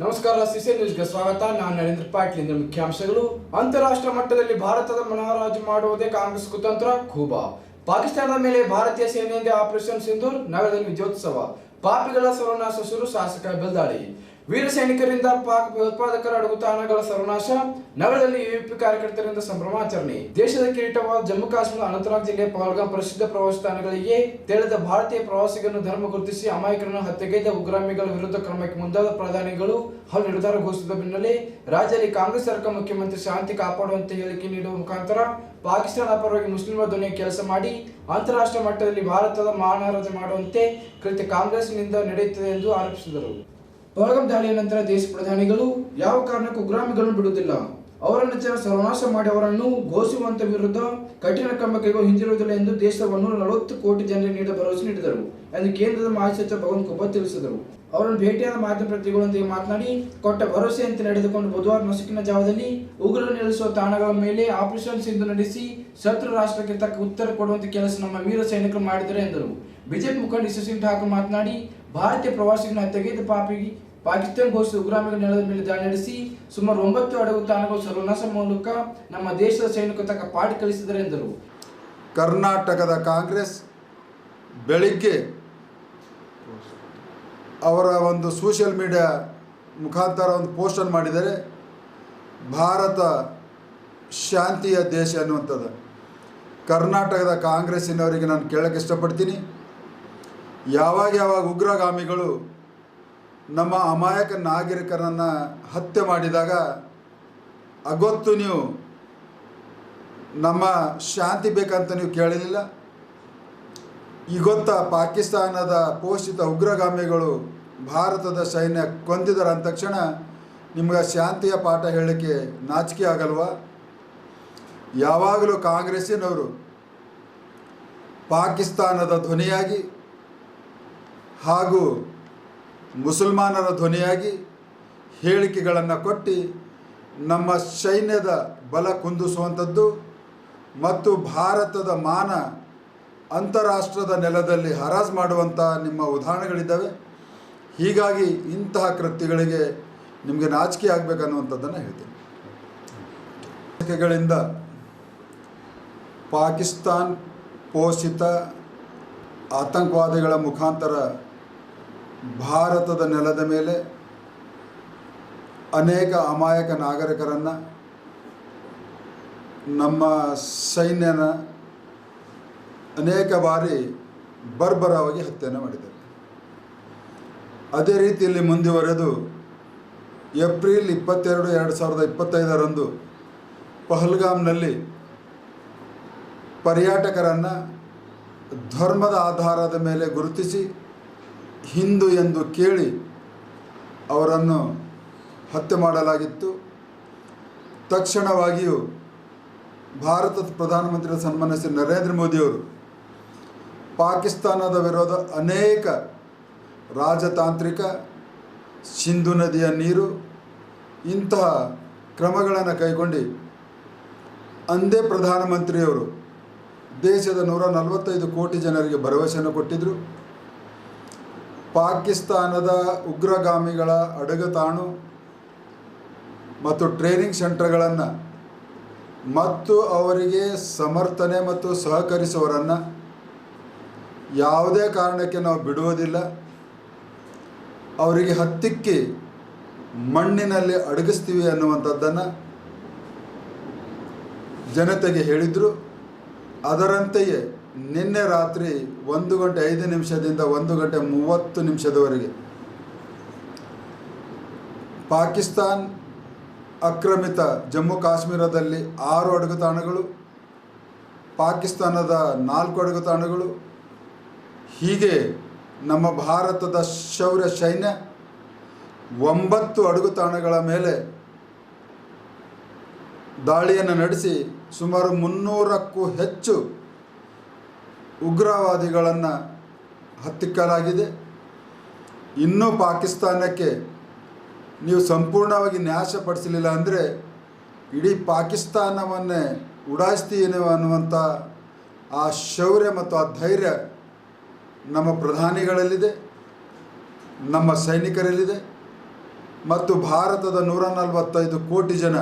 ನಮಸ್ಕಾರ ಸಿಸಿ ನ್ಯೂಸ್ಗೆ ಸ್ವಾಗತ. ನಾನು ನರೇಂದ್ರ ಪಾಟೀಲ್. ಇಂದ್ರ ಮುಖ್ಯಾಂಶಗಳು. ಅಂತಾರಾಷ್ಟ್ರೀಯ ಮಟ್ಟದಲ್ಲಿ ಭಾರತದ ಮನೋರಾಜು ಮಾಡುವುದೇ ಕಾಂಗ್ರೆಸ್ ಕುತಂತ್ರ, ಖೂಬಾ. ಪಾಕಿಸ್ತಾನದ ಮೇಲೆ ಭಾರತೀಯ ಸೇನೆಯಿಂದ ಆಪರೇಷನ್ ಸಿಂಧೂರ್, ನಗರದಲ್ಲಿ ವಿಜಯೋತ್ಸವ. ಪಾಪಿಗಳ ಸರ್ವನಾಶ ಶುರು ಶಾಸಕ ಬೆಲ್ದಾಳಿ ವೀರ ಸೈನಿಕರಿಂದ ಪಾಕ್ ಭಯೋತ್ಪಾದಕರ ಅಡಗುತಾಣಗಳ ಸರ್ವನಾಶ ನಗರದಲ್ಲಿ ಯುಪಿ ಕಾರ್ಯಕರ್ತರಿಂದ ಸಂಭ್ರಮಾಚರಣೆ. ದೇಶದ ಕಿರೀಟವಾದ ಜಮ್ಮು ಕಾಶ್ಮೀರ ಅನಂತನಾಗ್ ಜಿಲ್ಲೆ ಪಹಲ್ಗಾಮ್ ಪ್ರಸಿದ್ಧ ಪ್ರವಾಸಿ ತಾಣಗಳಿಗೆ ತೆರೆದ ಭಾರತೀಯ ಪ್ರವಾಸಿಗರನ್ನು ಧರ್ಮ ಗುರುತಿಸಿ ಅಮಾಯಕರನ್ನು ಹತ್ಯೆಗೈದ ಉಗ್ರಾಮಿಗಳ ವಿರುದ್ಧ ಕ್ರಮಕ್ಕೆ ಮುಂದಾದ ಪ್ರಧಾನಿಗಳು ಹಲವು ನಿರ್ಧಾರ ಘೋಷಿಸಿದ ಬೆನ್ನಲ್ಲೇ ರಾಜ್ಯದಲ್ಲಿ ಕಾಂಗ್ರೆಸ್ ಸರ್ಕಾರ ಮುಖ್ಯಮಂತ್ರಿ ಶಾಂತಿ ಕಾಪಾಡುವಂತೆ ಹೇಳಿಕೆ ನೀಡುವ ಮುಖಾಂತರ ಪಾಕಿಸ್ತಾನ ಪರವಾಗಿ ಮುಸ್ಲಿಮರ ಧ್ವನಿಯ ಕೆಲಸ ಮಾಡಿ ಅಂತಾರಾಷ್ಟ್ರೀಯ ಮಟ್ಟದಲ್ಲಿ ಭಾರತದ ಮಾನರಾಜ ಮಾಡುವಂತೆ ಕೃತ್ಯ ಕಾಂಗ್ರೆಸ್ನಿಂದ ನಡೆಯುತ್ತದೆ ಎಂದು ಆರೋಪಿಸಿದರು. ಪಹಲ್ಗಾಮ್ ದಾಳಿಯ ನಂತರ ದೇಶ ಪ್ರಧಾನಿಗಳು ಯಾವ ಕಾರಣಕ್ಕೂ ಉಗ್ರಾಮಿಗಳನ್ನು ಬಿಡುವುದಿಲ್ಲ. ಅವರನ್ನು ಜನ ಸರ್ವನಾಶ ಮಾಡಿ ಅವರನ್ನು ಘೋಷಿಸುವಂತ ವಿರುದ್ಧ ಕಠಿಣ ಕ್ರಮ ಕೈಗೊಳ್ಳ ಹಿಂದಿರುವುದಿಲ್ಲ ಎಂದು ದೇಶದ ಒಂದೂರ ನಲವತ್ತು ಕೋಟಿ ಜನರಿಗೆ ನೀಡಿದ ಭರವಸೆ ನೀಡಿದರು ಎಂದು ಕೇಂದ್ರದ ಮಾಜಿ ಸಚಿವ ಭಗವಂತ ಖುಬ್ಬ ತಿಳಿಸಿದರು. ಅವರನ್ನು ಭೇಟಿಯಾದ ಮಾಧ್ಯಮ ಪ್ರತಿಗಳೊಂದಿಗೆ ಮಾತನಾಡಿ, ಕೊಟ್ಟ ಭರವಸೆಯಂತೆ ನಡೆದುಕೊಂಡು ಬುಧವಾರ ನಸುಕಿನ ಜಾವದಲ್ಲಿ ಉಗ್ರರು ನೆಲೆಸುವ ತಾಣಗಳ ಮೇಲೆ ಆಪರೇಷನ್ ಸಿಂಧು ನಡೆಸಿ ಶತ್ರು ರಾಷ್ಟ್ರಕ್ಕೆ ತಕ್ಕ ಉತ್ತರ ಕೊಡುವಂತ ಕೆಲಸ ನಮ್ಮ ವೀರ ಸೈನಿಕರು ಮಾಡಿದರು ಎಂದರು. ಬಿಜೆಪಿ ಮುಖಂಡ ಸುಶೀಲ್ ಠಾಕೂರ್ ಮಾತನಾಡಿ, ಭಾರತೀಯ ಪ್ರವಾಸಿಗಳನ್ನು ತೆಗೆದು ಪಾಪಿಗೆ ಪಾಕಿಸ್ತಾನ ಘೋಷಿಸಿದ ಉಗ್ರಾಮಿಗಳ ನೆಲದ ಮೇಲೆ ದಾಳಿ ನಡೆಸಿ ಸುಮಾರು ಒಂಬತ್ತು ಅಡಗು ತಾಣಗಳು ಸರ್ವನಾಶ ಮೂಲಕ ನಮ್ಮ ದೇಶದ ಸೈನಿಕರು ತಕ್ಕ ಪಾಠ ಕಲಿಸಿದರು ಎಂದರು. ಕರ್ನಾಟಕದ ಕಾಂಗ್ರೆಸ್ ಬೆಳಿಗ್ಗೆ ಅವರ ಒಂದು ಸೋಷಿಯಲ್ ಮೀಡಿಯಾ ಮುಖಾಂತರ ಒಂದು ಪೋಸ್ಟನ್ನು ಮಾಡಿದರೆ ಭಾರತ ಶಾಂತಿಯ ದೇಶ ಅನ್ನುವಂಥದ್ದು. ಕರ್ನಾಟಕದ ಕಾಂಗ್ರೆಸ್ಸಿನವರಿಗೆ ನಾನು ಕೇಳಕ್ಕೆ ಇಷ್ಟಪಡ್ತೀನಿ. ಯಾವಾಗ ಯಾವಾಗ ಉಗ್ರಗಾಮಿಗಳು ನಮ್ಮ ಅಮಾಯಕ ನಾಗರಿಕರನ್ನು ಹತ್ಯೆ ಮಾಡಿದಾಗ ಅಗೊತ್ತು ನೀವು ನಮ್ಮ ಶಾಂತಿ ಬೇಕಂತ ನೀವು ಕೇಳಲಿಲ್ಲ. ಈ ಗೊತ್ತಾ ಪಾಕಿಸ್ತಾನದ ಪೋಷಿತ ಉಗ್ರಗಾಮಿಗಳು ಭಾರತದ ಸೈನ್ಯ ಕೊಂದಿದರ ಅಂದ ತಕ್ಷಣ ನಿಮ್ಗೆ ಶಾಂತಿಯ ಪಾಠ ಹೇಳಲಿಕ್ಕೆ ನಾಚಿಕೆ ಆಗಲ್ವಾ? ಯಾವಾಗಲೂ ಕಾಂಗ್ರೆಸ್ಸಿನವರು ಪಾಕಿಸ್ತಾನದ ಧ್ವನಿಯಾಗಿ ಹಾಗೂ ಮುಸಲ್ಮಾನರ ಧ್ವನಿಯಾಗಿ ಹೇಳಿಕೆಗಳನ್ನು ಕೊಟ್ಟು ನಮ್ಮ ಸೈನ್ಯದ ಬಲ ಕುಂದಿಸುವಂಥದ್ದು ಮತ್ತು ಭಾರತದ ಮಾನ ಅಂತಾರಾಷ್ಟ್ರದ ನೆಲದಲ್ಲಿ ಹರಾಜ್ ಮಾಡುವಂಥ ನಿಮ್ಮ ಉದಾಹರಣೆಗಳಿದ್ದಾವೆ. ಹೀಗಾಗಿ ಇಂತಹ ಕೃತ್ಯಗಳಿಗೆ ನಿಮಗೆ ನಾಚಿಕೆ ಆಗಬೇಕನ್ನುವಂಥದ್ದನ್ನು ಹೇಳ್ತೀನಿ. ಗಳಿಂದ ಪಾಕಿಸ್ತಾನ್ ಪೋಷಿತ ಆತಂಕವಾದಿಗಳ ಮುಖಾಂತರ ಭಾರತದ ನೆಲದ ಮೇಲೆ ಅನೇಕ ಅಮಾಯಕ ನಾಗರಿಕರನ್ನು ನಮ್ಮ ಸೈನ್ಯನ ಅನೇಕ ಬಾರಿ ಬರ್ಬರವಾಗಿ ಹತ್ಯೆಯನ್ನು ಮಾಡಿದ್ದಾರೆ. ಅದೇ ರೀತಿಯಲ್ಲಿ ಮುಂದುವರೆದು ಏಪ್ರಿಲ್ ಇಪ್ಪತ್ತೆರಡು ಎರಡು ಸಾವಿರದ ಇಪ್ಪತ್ತೈದರಂದು ಪಹಲ್ಗಾಮ್ನಲ್ಲಿ ಪರ್ಯಾಟಕರನ್ನು ಧರ್ಮದ ಆಧಾರದ ಮೇಲೆ ಗುರುತಿಸಿ ಹಿಂದೂ ಎಂದು ಕೇಳಿ ಅವರನ್ನು ಹತ್ಯೆ ಮಾಡಲಾಗಿತ್ತು. ತಕ್ಷಣವಾಗಿಯೂ ಭಾರತದ ಪ್ರಧಾನಮಂತ್ರಿ ಸನ್ಮಾನ್ಯ ನರೇಂದ್ರ ಮೋದಿಯವರು ಪಾಕಿಸ್ತಾನದ ವಿರೋಧ ಅನೇಕ ರಾಜತಾಂತ್ರಿಕ ಸಿಂಧು ನದಿಯ ನೀರು, ಇಂತಹ ಕ್ರಮಗಳನ್ನು ಕೈಗೊಂಡು ಅಂದೇ ಪ್ರಧಾನಮಂತ್ರಿಯವರು ದೇಶದ ನೂರ ನಲವತ್ತೈದು ಕೋಟಿ ಜನರಿಗೆ ಭರವಸೆಯನ್ನು ಕೊಟ್ಟಿದ್ದರು ಪಾಕಿಸ್ತಾನದ ಉಗ್ರಗಾಮಿಗಳ ಅಡಗತಾಣು ಮತ್ತು ಟ್ರೈನಿಂಗ್ ಸೆಂಟರ್ಗಳನ್ನು ಮತ್ತು ಅವರಿಗೆ ಸಮರ್ಥನೆ ಮತ್ತು ಸಹಕರಿಸುವವರನ್ನು ಯಾವುದೇ ಕಾರಣಕ್ಕೆ ನಾವು ಬಿಡುವುದಿಲ್ಲ. ಅವರಿಗೆ ಹತ್ತಿಕ್ಕಿ ಮಣ್ಣಿನಲ್ಲಿ ಅಡಗಿಸ್ತೀವಿ ಅನ್ನುವಂಥದ್ದನ್ನು ಜನತೆಗೆ ಹೇಳಿದರು. ಅದರಂತೆಯೇ ನಿನ್ನೆ ರಾತ್ರಿ ಒಂದು ಗಂಟೆ ಐದು ನಿಮಿಷದಿಂದ ಒಂದು ಗಂಟೆ ಮೂವತ್ತು ನಿಮಿಷದವರೆಗೆ ಪಾಕಿಸ್ತಾನ್ ಆಕ್ರಮಿತ ಜಮ್ಮು ಕಾಶ್ಮೀರದಲ್ಲಿ ಆರು ಅಡಗುತಾಣಗಳು ಪಾಕಿಸ್ತಾನದ ನಾಲ್ಕು ಅಡಗುತಾಣಗಳು ಹೀಗೆ ನಮ್ಮ ಭಾರತದ ಶೌರ್ಯ ಸೈನ್ಯ ಒಂಬತ್ತು ಅಡಗುತಾಣಗಳ ಮೇಲೆ ದಾಳಿಯನ್ನು ನಡೆಸಿ ಸುಮಾರು ಮುನ್ನೂರಕ್ಕೂ ಹೆಚ್ಚು ಉಗ್ರವಾದಿಗಳನ್ನು ಹತ್ತಿಕ್ಕಲಾಗಿದೆ. ಇನ್ನೂ ಪಾಕಿಸ್ತಾನಕ್ಕೆ ನೀವು ಸಂಪೂರ್ಣವಾಗಿ ನಾಶಪಡಿಸಲಿಲ್ಲ ಅಂದರೆ ಇಡೀ ಪಾಕಿಸ್ತಾನವನ್ನೇ ಉಡಾಯಿಸ್ತೀನೇನೋ ಅನ್ನುವಂಥ ಆ ಶೌರ್ಯ ಮತ್ತು ಆ ಧೈರ್ಯ ನಮ್ಮ ಪ್ರಧಾನಿಗಳಲ್ಲಿದೆ, ನಮ್ಮ ಸೈನಿಕರಲ್ಲಿದೆ ಮತ್ತು ಭಾರತದ ನೂರ ನಲವತ್ತೈದು ಕೋಟಿ ಜನ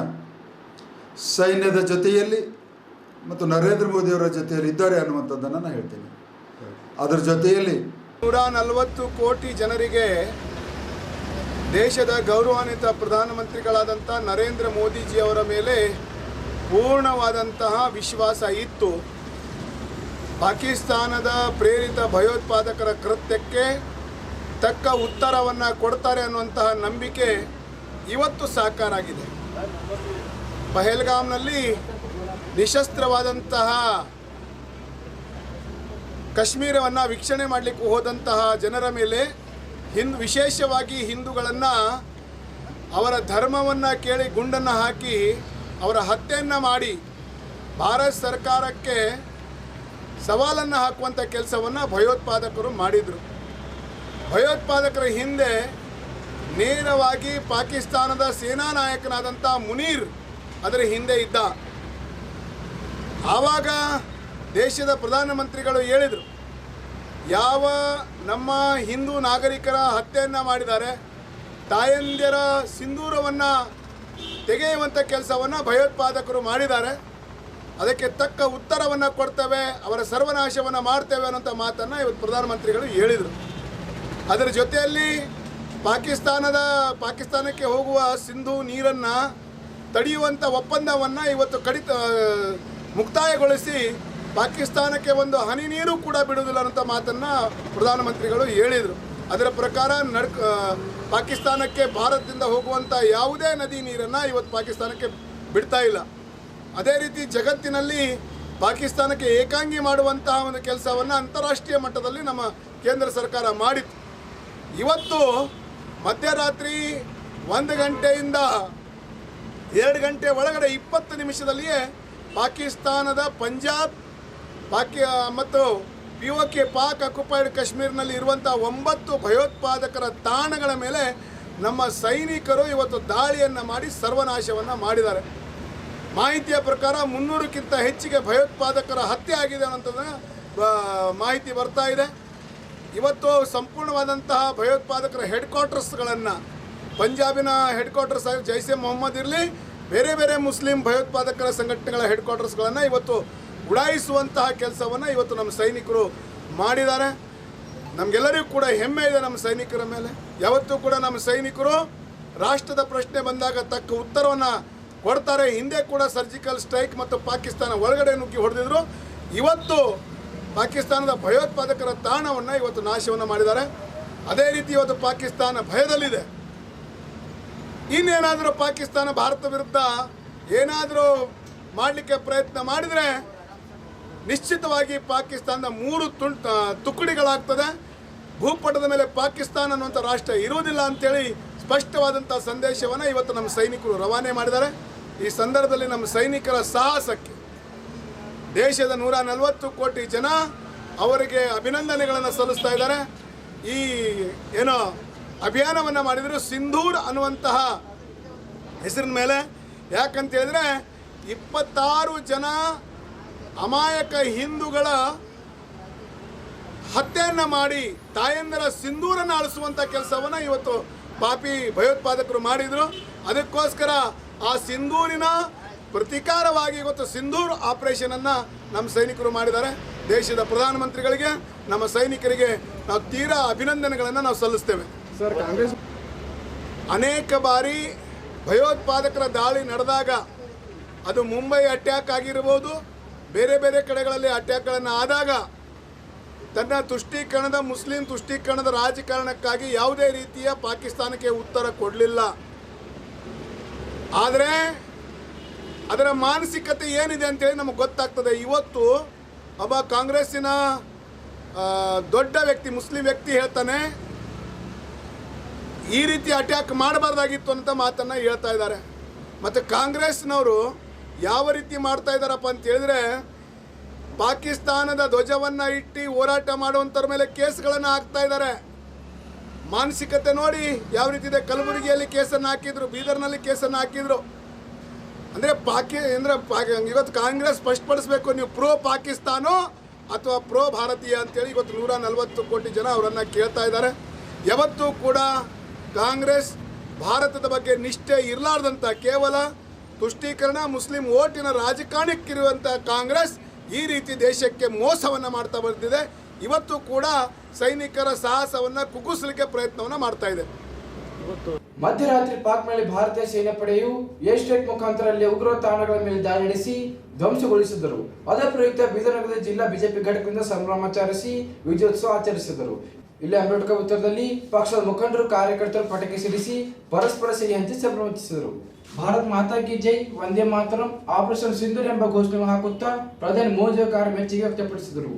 ಸೈನ್ಯದ ಜೊತೆಯಲ್ಲಿ ಮತ್ತು ನರೇಂದ್ರ ಮೋದಿಯವರ ಜೊತೆಯಲ್ಲಿ ಇದ್ದಾರೆ ಅನ್ನುವಂಥದ್ದನ್ನು ನಾನು ಹೇಳ್ತೀನಿ. ಅದರ ಜೊತೆಯಲ್ಲಿ ನೂರ ನಲವತ್ತು ಕೋಟಿ ಜನರಿಗೆ ದೇಶದ ಗೌರವಾನ್ವಿತ ಪ್ರಧಾನಮಂತ್ರಿಗಳಾದಂಥ ನರೇಂದ್ರ ಮೋದಿಜಿಯವರ ಮೇಲೆ ಪೂರ್ಣವಾದಂತಹ ವಿಶ್ವಾಸ ಇತ್ತು. ಪಾಕಿಸ್ತಾನದ ಪ್ರೇರಿತ ಭಯೋತ್ಪಾದಕರ ಕೃತ್ಯಕ್ಕೆ ತಕ್ಕ ಉತ್ತರವನ್ನು ಕೊಡ್ತಾರೆ ಅನ್ನುವಂತಹ ನಂಬಿಕೆ ಇವತ್ತು ಸಾಕಾರ ಆಗಿದೆ ಪಹಲ್ಗಾಮ್ನಲ್ಲಿ ನಿಶಸ್ತ್ರವಾದಂತಹ ಕಾಶ್ಮೀರವನ್ನು ವೀಕ್ಷಣೆ ಮಾಡಲಿಕ್ಕೆ ಹೋದಂತಹ ಜನರ ಮೇಲೆ ಹಿಂದ್, ವಿಶೇಷವಾಗಿ ಹಿಂದೂಗಳನ್ನು ಅವರ ಧರ್ಮವನ್ನು ಕೇಳಿ ಗುಂಡನ್ನು ಹಾಕಿ ಅವರ ಹತ್ಯೆಯನ್ನು ಮಾಡಿ ಭಾರತ ಸರ್ಕಾರಕ್ಕೆ ಸವಾಲನ್ನು ಹಾಕುವಂಥ ಕೆಲಸವನ್ನು ಭಯೋತ್ಪಾದಕರು ಮಾಡಿದರು. ಭಯೋತ್ಪಾದಕರ ಹಿಂದೆ ನೇರವಾಗಿ ಪಾಕಿಸ್ತಾನದ ಸೇನಾ ನಾಯಕನಾದಂಥ ಮುನೀರ್ ಅದರ ಹಿಂದೆ ಇದ್ದ. ಆವಾಗ ದೇಶದ ಪ್ರಧಾನಮಂತ್ರಿಗಳು ಹೇಳಿದರು, ಯಾವ ನಮ್ಮ ಹಿಂದೂ ನಾಗರಿಕರ ಹತ್ಯೆಯನ್ನು ಮಾಡಿದ್ದಾರೆ, ತಾಯಂದಿರ ಸಿಂಧೂರವನ್ನು ತೆಗೆಯುವಂಥ ಕೆಲಸವನ್ನು ಭಯೋತ್ಪಾದಕರು ಮಾಡಿದ್ದಾರೆ ಅದಕ್ಕೆ ತಕ್ಕ ಉತ್ತರವನ್ನು ಕೊಡ್ತೇವೆ, ಅವರ ಸರ್ವನಾಶವನ್ನು ಮಾಡ್ತೇವೆ ಅನ್ನೋಂಥ ಮಾತನ್ನು ಇವತ್ತು ಪ್ರಧಾನಮಂತ್ರಿಗಳು ಹೇಳಿದರು. ಅದರ ಜೊತೆಯಲ್ಲಿ ಪಾಕಿಸ್ತಾನದ, ಪಾಕಿಸ್ತಾನಕ್ಕೆ ಹೋಗುವ ಸಿಂಧು ನೀರನ್ನು ತಡೆಯುವಂಥ ಒಪ್ಪಂದವನ್ನು ಇವತ್ತು ಕಡಿತ ಮುಕ್ತಾಯಗೊಳಿಸಿ ಪಾಕಿಸ್ತಾನಕ್ಕೆ ಒಂದು ಹನಿ ನೀರು ಕೂಡ ಬಿಡುವುದಿಲ್ಲ ಅನ್ನೋಂಥ ಮಾತನ್ನು ಪ್ರಧಾನಮಂತ್ರಿಗಳು ಹೇಳಿದರು. ಅದರ ಪ್ರಕಾರ ನಡ್ಕ ಪಾಕಿಸ್ತಾನಕ್ಕೆ ಭಾರತದಿಂದ ಹೋಗುವಂಥ ಯಾವುದೇ ನದಿ ನೀರನ್ನು ಇವತ್ತು ಪಾಕಿಸ್ತಾನಕ್ಕೆ ಬಿಡ್ತಾ ಇಲ್ಲ. ಅದೇ ರೀತಿ ಜಗತ್ತಿನಲ್ಲಿ ಪಾಕಿಸ್ತಾನಕ್ಕೆ ಏಕಾಂಗಿ ಮಾಡುವಂತಹ ಒಂದು ಕೆಲಸವನ್ನು ಅಂತಾರಾಷ್ಟ್ರೀಯ ಮಟ್ಟದಲ್ಲಿ ನಮ್ಮ ಕೇಂದ್ರ ಸರ್ಕಾರ ಮಾಡಿತ್ತು. ಇವತ್ತು ಮಧ್ಯರಾತ್ರಿ ಒಂದು ಗಂಟೆಯಿಂದ ಎರಡು ಗಂಟೆ ಒಳಗಡೆ ಇಪ್ಪತ್ತು ನಿಮಿಷದಲ್ಲಿಯೇ ಪಾಕಿಸ್ತಾನದ ಪಂಜಾಬ್, ಪಾಕಿ, ಮತ್ತು P O K Pak, occupied ಕಾಶ್ಮೀರ್ನಲ್ಲಿ ಇರುವಂಥ ಒಂಬತ್ತು ಭಯೋತ್ಪಾದಕರ ತಾಣಗಳ ಮೇಲೆ ನಮ್ಮ ಸೈನಿಕರು ಇವತ್ತು ದಾಳಿಯನ್ನು ಮಾಡಿ ಸರ್ವನಾಶವನ್ನು ಮಾಡಿದ್ದಾರೆ. ಮಾಹಿತಿಯ ಪ್ರಕಾರ ಮುನ್ನೂರಕ್ಕಿಂತ ಹೆಚ್ಚಿಗೆ ಭಯೋತ್ಪಾದಕರ ಹತ್ಯೆ ಆಗಿದೆ ಅನ್ನೋಂಥದ್ದು ಮಾಹಿತಿ ಬರ್ತಾ ಇದೆ. ಇವತ್ತು ಸಂಪೂರ್ಣವಾದಂತಹ ಭಯೋತ್ಪಾದಕರ ಹೆಡ್ ಕ್ವಾರ್ಟರ್ಸ್ಗಳನ್ನು ಪಂಜಾಬಿನ ಹೆಡ್ ಕ್ವಾರ್ಟರ್ಸ್ ಆಗಿ ಜೈಸೆ ಮೊಹಮ್ಮದ್ ಇರಲಿ, ಬೇರೆ ಬೇರೆ ಮುಸ್ಲಿಂ ಭಯೋತ್ಪಾದಕರ ಸಂಘಟನೆಗಳ ಹೆಡ್ ಕ್ವಾರ್ಟರ್ಸ್ಗಳನ್ನು ಇವತ್ತು ಉಡಾಯಿಸುವಂತಹ ಕೆಲಸವನ್ನು ಇವತ್ತು ನಮ್ಮ ಸೈನಿಕರು ಮಾಡಿದ್ದಾರೆ. ನಮಗೆಲ್ಲರಿಗೂ ಕೂಡ ಹೆಮ್ಮೆ ಇದೆ ನಮ್ಮ ಸೈನಿಕರ ಮೇಲೆ. ಯಾವತ್ತೂ ಕೂಡ ನಮ್ಮ ಸೈನಿಕರು ರಾಷ್ಟ್ರದ ಪ್ರಶ್ನೆ ಬಂದಾಗ ತಕ್ಕ ಉತ್ತರವನ್ನು ಕೊಡ್ತಾರೆ ಹಿಂದೆ ಕೂಡ ಸರ್ಜಿಕಲ್ ಸ್ಟ್ರೈಕ್ ಮತ್ತು ಪಾಕಿಸ್ತಾನ ಒಳಗಡೆ ನುಗ್ಗಿ ಹೊಡೆದಿದ್ರು. ಇವತ್ತು ಪಾಕಿಸ್ತಾನದ ಭಯೋತ್ಪಾದಕರ ತಾಣವನ್ನು ಇವತ್ತು ನಾಶವನ್ನು ಮಾಡಿದ್ದಾರೆ. ಅದೇ ರೀತಿ ಇವತ್ತು ಪಾಕಿಸ್ತಾನ ಭಯದಲ್ಲಿದೆ. ಇನ್ನೇನಾದರೂ ಪಾಕಿಸ್ತಾನ ಭಾರತ ವಿರುದ್ಧ ಏನಾದರೂ ಮಾಡಲಿಕ್ಕೆ ಪ್ರಯತ್ನ ಮಾಡಿದರೆ ನಿಶ್ಚಿತವಾಗಿ ಪಾಕಿಸ್ತಾನದ ಮೂರು ತುಂ ತುಕುಡಿಗಳಾಗ್ತದೆ. ಭೂಪಟದ ಮೇಲೆ ಪಾಕಿಸ್ತಾನ ಅನ್ನುವಂಥ ರಾಷ್ಟ್ರ ಇರುವುದಿಲ್ಲ ಅಂತೇಳಿ ಸ್ಪಷ್ಟವಾದಂಥ ಸಂದೇಶವನ್ನು ಇವತ್ತು ನಮ್ಮ ಸೈನಿಕರು ರವಾನೆ ಮಾಡಿದ್ದಾರೆ. ಈ ಸಂದರ್ಭದಲ್ಲಿ ನಮ್ಮ ಸೈನಿಕರ ಸಾಹಸಕ್ಕೆ ದೇಶದ ನೂರ ನಲವತ್ತು ಕೋಟಿ ಜನ ಅವರಿಗೆ ಅಭಿನಂದನೆಗಳನ್ನು ಸಲ್ಲಿಸ್ತಾ ಇದ್ದಾರೆ. ಈ ಏನೋ ಅಭಿಯಾನವನ್ನು ಮಾಡಿದರು ಸಿಂಧೂರ್ ಅನ್ನುವಂತಹ ಹೆಸರಿನ ಮೇಲೆ. ಯಾಕಂತ ಹೇಳಿದ್ರೆ ಇಪ್ಪತ್ತಾರು ಜನ ಅಮಾಯಕ ಹಿಂದೂಗಳ ಹತ್ಯೆಯನ್ನು ಮಾಡಿ ತಾಯಂದರ ಸಿಂಧೂರನ್ನು ಅಳಿಸುವಂಥ ಕೆಲಸವನ್ನು ಇವತ್ತು ಪಾಪಿ ಭಯೋತ್ಪಾದಕರು ಮಾಡಿದರು. ಅದಕ್ಕೋಸ್ಕರ ಆ ಸಿಂಧೂರಿನ ಪ್ರತೀಕಾರವಾಗಿ ಇವತ್ತು ಸಿಂಧೂರ್ ಆಪರೇಷನನ್ನು ನಮ್ಮ ಸೈನಿಕರು ಮಾಡಿದ್ದಾರೆ. ದೇಶದ ಪ್ರಧಾನಮಂತ್ರಿಗಳಿಗೆ ನಮ್ಮ ಸೈನಿಕರಿಗೆ ನಾವು ತೀರಾ ಅಭಿನಂದನೆಗಳನ್ನು ನಾವು ಸಲ್ಲಿಸ್ತೇವೆ. ಸರ್ ಕಾಂಗ್ರೆಸ್ ಅನೇಕ ಬಾರಿ ಭಯೋತ್ಪಾದಕರ ದಾಳಿ ನಡೆದಾಗ ಅದು ಮುಂಬೈ ಅಟ್ಯಾಕ್ ಆಗಿರ್ಬೋದು ಬೇರೆ ಬೇರೆ ಕಡೆಗಳಲ್ಲಿ ಅಟ್ಯಾಕ್ಗಳನ್ನು ಆದಾಗ ತನ್ನ ತುಷ್ಟೀಕರಣದ ಮುಸ್ಲಿಂ ತುಷ್ಟೀಕರಣದ ರಾಜಕಾರಣಕ್ಕಾಗಿ ಯಾವುದೇ ರೀತಿಯ ಪಾಕಿಸ್ತಾನಕ್ಕೆ ಉತ್ತರ ಕೊಡಲಿಲ್ಲ. ಆದರೆ ಅದರ ಮಾನಸಿಕತೆ ಏನಿದೆ ಅಂತೇಳಿ ನಮಗೆ ಗೊತ್ತಾಗ್ತದೆ. ಇವತ್ತು ಒಬ್ಬ ಕಾಂಗ್ರೆಸ್ಸಿನ ದೊಡ್ಡ ವ್ಯಕ್ತಿ, ಮುಸ್ಲಿಂ ವ್ಯಕ್ತಿ ಹೇಳ್ತಾನೆ, ಈ ರೀತಿ ಅಟ್ಯಾಕ್ ಮಾಡಬಾರ್ದಾಗಿತ್ತು ಅಂತ ಮಾತನ್ನು ಹೇಳ್ತಾ ಇದ್ದಾರೆ. ಮತ್ತು ಕಾಂಗ್ರೆಸ್ನವರು ಯಾವ ರೀತಿ ಮಾಡ್ತಾ ಇದ್ದಾರಪ್ಪ ಅಂತ ಹೇಳಿದ್ರೆ, ಪಾಕಿಸ್ತಾನದ ಧ್ವಜವನ್ನು ಇಟ್ಟು ಹೋರಾಟ ಮಾಡುವಂಥವ್ರ ಮೇಲೆ ಕೇಸ್ಗಳನ್ನು ಹಾಕ್ತಾ ಇದ್ದಾರೆ. ಮಾನಸಿಕತೆ ನೋಡಿ ಯಾವ ರೀತಿ ಇದೆ. ಕಲಬುರಗಿಯಲ್ಲಿ ಕೇಸನ್ನು ಹಾಕಿದ್ರು, ಬೀದರ್ನಲ್ಲಿ ಕೇಸನ್ನು ಹಾಕಿದ್ರು. ಅಂದರೆ ಪಾಕಿ, ಅಂದರೆ ಇವತ್ತು ಕಾಂಗ್ರೆಸ್ ಸ್ಪಷ್ಟಪಡಿಸ್ಬೇಕು, ನೀವು ಪ್ರೋ ಪಾಕಿಸ್ತಾನೋ ಅಥವಾ ಪ್ರೋ ಭಾರತೀಯ ಅಂತೇಳಿ ಇವತ್ತು ನೂರ ನಲವತ್ತು ಕೋಟಿ ಜನ ಅವರನ್ನು ಕೇಳ್ತಾ ಇದ್ದಾರೆ. ಯಾವತ್ತೂ ಕೂಡ ಕಾಂಗ್ರೆಸ್ ಭಾರತದ ಬಗ್ಗೆ ನಿಷ್ಠೆ ಇರಲಾರ್ದಂಥ ಕೇವಲ ತುಷ್ಟೀಕರಣ, ಮುಸ್ಲಿಂ ಓಟಿನ ರಾಜಕಾರಣಕ್ಕಿರುವಂಥ ಕಾಂಗ್ರೆಸ್ ಈ ರೀತಿ ದೇಶಕ್ಕೆ ಮೋಸವನ್ನು ಮಾಡ್ತಾ ಬರ್ತಿದೆ ಇವತ್ತು ಕೂಡ ಸೈನಿಕರ ಸಾಹಸವನ್ನ ಕುಗ್ಗಿಸಲಿಕ್ಕೆ ಪ್ರಯತ್ನವನ್ನು ಮಾಡ್ತಾ ಇದೆ. ಮಧ್ಯರಾತ್ರಿ ಪಾಕ್ ಮೇಲೆ ಭಾರತೀಯ ಸೇನೆ ಪಡೆಯು ಏರ್ ಸ್ಟ್ರೈಕ್ ಮುಖಾಂತರ ಅಲ್ಲಿ ಉಗ್ರ ತಾಣಗಳ ಮೇಲೆ ದಾಳಿ ನಡೆಸಿ ಧ್ವಂಸಗೊಳಿಸಿದರು. ಅದೇ ಪ್ರಯುಕ್ತ ಬೀದರ್ನಗರದ ಜಿಲ್ಲಾ ಬಿಜೆಪಿ ಘಟಕದಿಂದ ಸಂಭ್ರಮಾಚರಿಸಿ ವಿಜಯೋತ್ಸವ ಆಚರಿಸಿದರು. ಇಲ್ಲಿ ಅಂಬೇಡ್ಕರ್ ಉತ್ತರದಲ್ಲಿ ಪಕ್ಷದ ಮುಖಂಡರು ಕಾರ್ಯಕರ್ತರು ಪಟಾಕಿ ಸಿಡಿಸಿ ಪರಸ್ಪರ ಸಿಹಿ ಹಂಚಿ ಸಂಭ್ರಮಿಸಿದರು ಭಾರತ್ ಮಾತಾ ಕಿ ಜೈ ವಂದೇ ಮಾತರಂ ಆಪರೇಷನ್ ಸಿಂಧೂರ್ ಎಂಬ ಘೋಷಣೆ ಹಾಕುತ್ತಾ ಪ್ರಧಾನಿ ಮೋದಿ ಕಾರ್ಯ ಮೆಚ್ಚುಗೆ ವ್ಯಕ್ತಪಡಿಸಿದರು.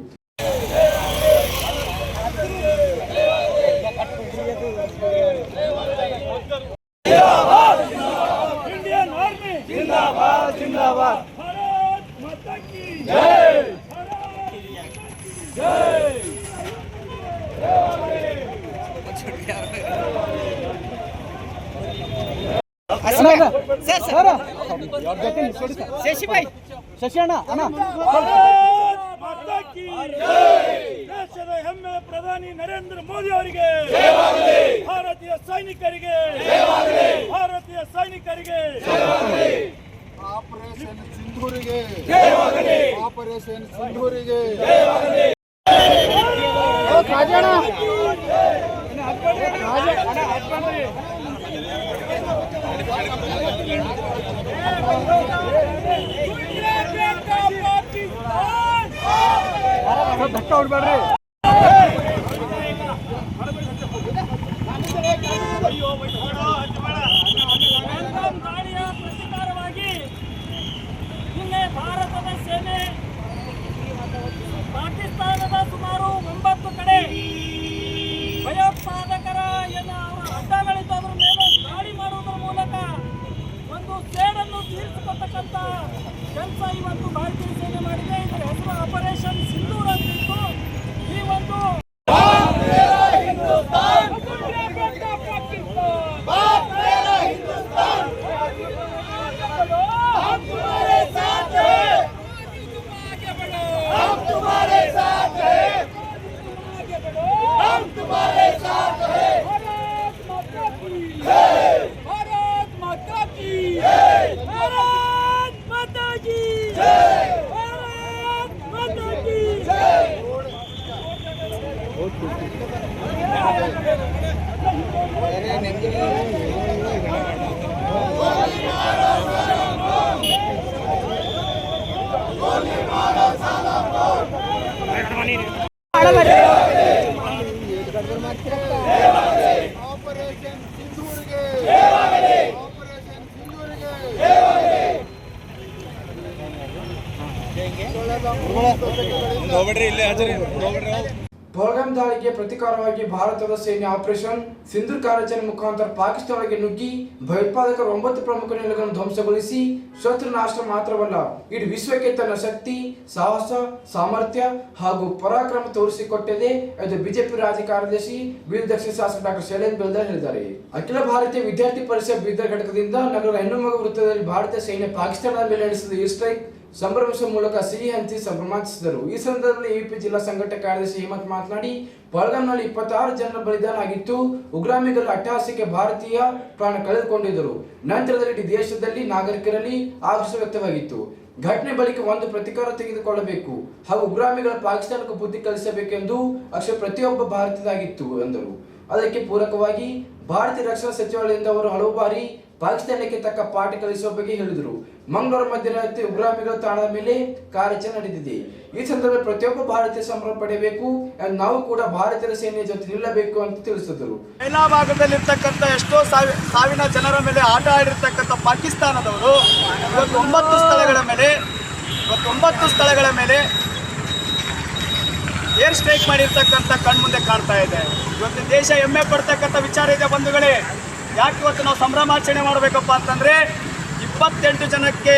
ಭಾರತ್ ಮಾತಾ ಅಣ್ಣ ದೇಶದ ಹೆಮ್ಮೆ ಪ್ರಧಾನಿ ನರೇಂದ್ರ ಮೋದಿ ಅವರಿಗೆ ಭಾರತೀಯ ಸೈನಿಕರಿಗೆ ಭಾರತೀಯ ಸೈನಿಕರಿಗೆ ಆಪರೇಷನ್ ಸಿಂಧೂರಿಗೆ. ಆಪರೇಷನ್ ಸಿಂಧೂರಿಗೆ. ಧಕ್ಕ ಹೊಡ್ಬೇಡ್ರಿ ದಾಳಿಯ ಪ್ರತಿಕಾರವಾಗಿ ನಿನ್ನೆ ಭಾರತದ ಸೇನೆ ಪಾಕಿಸ್ತಾನದ ಸುಮಾರು ಒಂಬತ್ತು ಕಡೆ ಭಯೋತ್ಪಾದಕರ ಏನು ಅವರ ಅಡ್ಡಗಳಿದ್ದದ್ರ ಮೇಲೆ ದಾಳಿ ಮಾಡುವುದರ ಮೂಲಕ ಒಂದು ಸೇಡನ್ನು ತೀರಿಸಿಕೊಳ್ತಕ್ಕಂಥ ಕೆಲಸ ಇವತ್ತು ಭಾರತೀಯ ಸೇನೆ ಮಾಡಿದೆ. ಇದರ ಹೆಸರು ಆಪರೇಷನ್ ಪಹಲ್ಗಾಮ್ ದಾಳಿಗೆ ಪ್ರತಿಕಾರವಾಗಿ ಭಾರತದ ಸೇನೆ ಆಪರೇಷನ್ ಸಿಂಧು ಕಾರ್ಯಾಚರಣೆ ಮುಖಾಂತರ ಪಾಕಿಸ್ತಾನಕ್ಕೆ ನುಗ್ಗಿ ಭಯೋತ್ಪಾದಕರ ಒಂಬತ್ತು ಪ್ರಮುಖ ನೆಲೆಗಳನ್ನು ಧ್ವಂಸಗೊಳಿಸಿ ಶತ್ರು ನಾಶ ಮಾತ್ರವಲ್ಲ, ಇಡೀ ವಿಶ್ವಕ್ಕೆ ತನ್ನ ಶಕ್ತಿ, ಸಾಹಸ, ಸಾಮರ್ಥ್ಯ ಹಾಗೂ ಪರಾಕ್ರಮ ತೋರಿಸಿಕೊಟ್ಟಿದೆ ಎಂದು ಬಿಜೆಪಿ ರಾಜ್ಯ ಕಾರ್ಯದರ್ಶಿ ಬೀದರ್ ದಕ್ಷಿಣ ಶಾಸಕ ಡಾಕ್ಟರ್ ಶೈಲೇಂದ್ರ ಬೆಲ್ದಾರ್ ಹೇಳಿದ್ದಾರೆ. ಅಖಿಲ ಭಾರತೀಯ ವಿದ್ಯಾರ್ಥಿ ಪರಿಷತ್ ಬೀದರ್ ಘಟಕದಿಂದ ನಗರದ ಹೆಣ್ಣುಮಗ ವೃತ್ತದಲ್ಲಿ ಭಾರತೀಯ ಸೇನೆ ಪಾಕಿಸ್ತಾನದ ಮೇಲೆ ನಡೆಸಿದ ಏರ್ ಸಂಭ್ರಮಿಸುವ ಮೂಲಕ ಸಿಹಿ ಹಂಚಿ ಸಂಭ್ರಮಿಸಿದರು ಈ ಸಂದರ್ಭದಲ್ಲಿ ಎಪಿ ಜಿಲ್ಲಾ ಸಂಘಟಕ ಕಾರ್ಯದರ್ಶಿ ಹೇಮಂತ್ ಮಾತನಾಡಿ ಪಹಲ್ಗಾಮ್ನಲ್ಲಿ ಇಪ್ಪತ್ತಾರು ಜನರ ಬಲಿದಾನ ಆಗಿತ್ತು ಉಗ್ರಾಮಿಗಳು ಅಟ್ಟಹಾಸಕ್ಕೆ ಭಾರತೀಯ ಪ್ರಾಣ ಕಳೆದುಕೊಂಡಿದ್ದರು. ನಂತರದಲ್ಲಿ ದೇಶದಲ್ಲಿ ನಾಗರಿಕರಲ್ಲಿ ಆಕ್ರೋಶ ವ್ಯಕ್ತವಾಗಿತ್ತು. ಘಟನೆ ಬಳಿಕ ಒಂದು ಪ್ರತಿಕಾರ ತೆಗೆದುಕೊಳ್ಳಬೇಕು ಹಾಗೂ ಉಗ್ರಾಮಿಗಳ ಪಾಕಿಸ್ತಾನಕ್ಕೆ ಬುದ್ಧಿ ಕಲಿಸಬೇಕೆಂದು ಅಕ್ಷರ ಪ್ರತಿಯೊಬ್ಬ ಭಾರತದಾಗಿತ್ತು ಎಂದರು. ಅದಕ್ಕೆ ಪೂರಕವಾಗಿ ಭಾರತೀಯ ರಕ್ಷಣಾ ಸಚಿವಾಲಯದಿಂದ ಅವರು ಹಲವು ಬಾರಿ ಪಾಕಿಸ್ತಾನಕ್ಕೆ ತಕ್ಕ ಪಾಠ ಕಲಿಸುವ ಬಗ್ಗೆ ಹೇಳಿದರು. ಮಂಗಳೂರು ಮಧ್ಯರಾತ್ರಿ ಉಗ್ರಾಮಿಗಳ ತಾಣದ ಮೇಲೆ ಕಾರ್ಯಾಚರಣೆ ನಡೆದಿದೆ. ಈ ಸಂದರ್ಭದಲ್ಲಿ ಪ್ರತಿಯೊಬ್ಬ ಭಾರತೀಯ ಸಂಭ್ರಮ ಪಡೆಯಬೇಕು ನಾವು ಕೂಡ ಭಾರತೀಯ ಸೇನೆಯ ಜೊತೆ ನಿಲ್ಲಬೇಕು ಅಂತ ತಿಳಿಸಿದರು. ಚೈನಾ ಭಾಗದಲ್ಲಿರ್ತಕ್ಕಂಥ ಎಷ್ಟೋ ಸಾವಿ ಸಾವಿನ ಜನರ ಮೇಲೆ ಆಟ ಆಡಿರ್ತಕ್ಕಂಥ ಪಾಕಿಸ್ತಾನದವರು ಇವತ್ತು ಒಂಬತ್ತು ಸ್ಥಳಗಳ ಮೇಲೆ ಒಂಬತ್ತು ಸ್ಥಳಗಳ ಮೇಲೆ ಏರ್ ಸ್ಟ್ರೈಕ್ ಮಾಡಿರ್ತಕ್ಕಂಥ ಕಣ್ಮುಂದೆ ಕಾಣ್ತಾ ಇದೆ. ಇವತ್ತು ದೇಶ ಹೆಮ್ಮೆ ಪಡ್ತಕ್ಕಂಥ ವಿಚಾರ ಇದೆ ಬಂಧುಗಳೇ. ಯಾಕೆ ಇವತ್ತು ನಾವು ಸಂಭ್ರಮಾಚರಣೆ ಮಾಡಬೇಕಪ್ಪ ಅಂತಂದರೆ ಇಪ್ಪತ್ತೆಂಟು ಜನಕ್ಕೆ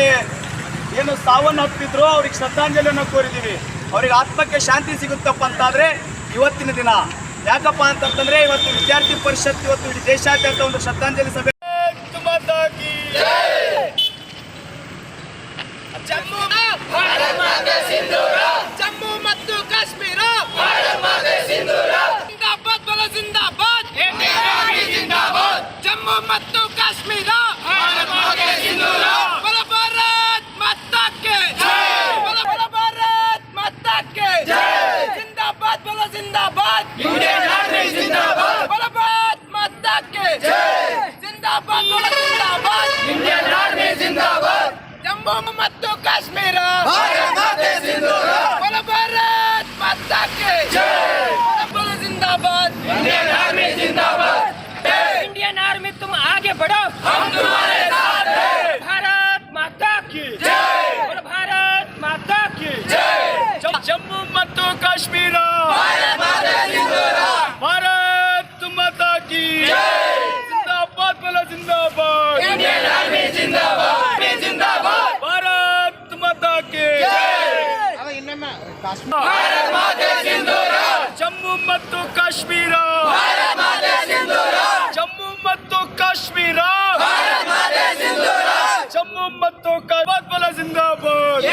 ಏನು ಸಾವನ್ನು ಹತ್ತಿದ್ರು ಅವ್ರಿಗೆ ಶ್ರದ್ಧಾಂಜಲಿಯನ್ನು ಕೋರಿದ್ದೀವಿ. ಅವ್ರಿಗೆ ಆತ್ಮಕ್ಕೆ ಶಾಂತಿ ಸಿಗುತ್ತಪ್ಪ ಅಂತಾದರೆ ಇವತ್ತಿನ ದಿನ. ಯಾಕಪ್ಪ ಅಂತಂತಂದರೆ ಇವತ್ತು ವಿದ್ಯಾರ್ಥಿ ಪರಿಷತ್, ಇವತ್ತು ಇಡೀ ದೇಶಾದ್ಯಂತ ಒಂದು ಶ್ರದ್ಧಾಂಜಲಿ ಸಭೆ ಜಮ್ಮು ಜಮ್ಮು ಮತ್ತು ಕಾಶ್ಮೀರ ಜಿಂದಾಬಾದ್ ಬಲ ಜಿಂದಾಬಾದ್ ಜಮ್ಮು ಮತ್ತು ಕಾಶ್ಮೀರ. ಬಲ ಭಾರತ್ ಮಾತಾಕ್ಕೆ ಬಲ ಭಾರತ್ ಮಾತಾಕ್ಕೆ ಜಿಂದಾಬಾದ್ ಬಲ ಜಿಂದಾಬಾದ್. ಬಲ ಭಾರತ್ ಮಾತಾಕ್ಕೆ ಜಿಂದಾಬಾದ್ ಬಲ ಜಿಂದಾಬಾದ್. ಜಮ್ಮು ಮತ್ತು ಕಾಶ್ಮೀರ. ಭಾರತ್ ಜಮ್ಮು ಮತ್ತು ಕಾಶ್ಮೀರ. ಜಮ್ಮು ಮತ್ತು ಕಾಶ್ಮೀರ. ಜಮ್ಮು ಮತ್ತು ಜಿಂದಾಬಾದ್.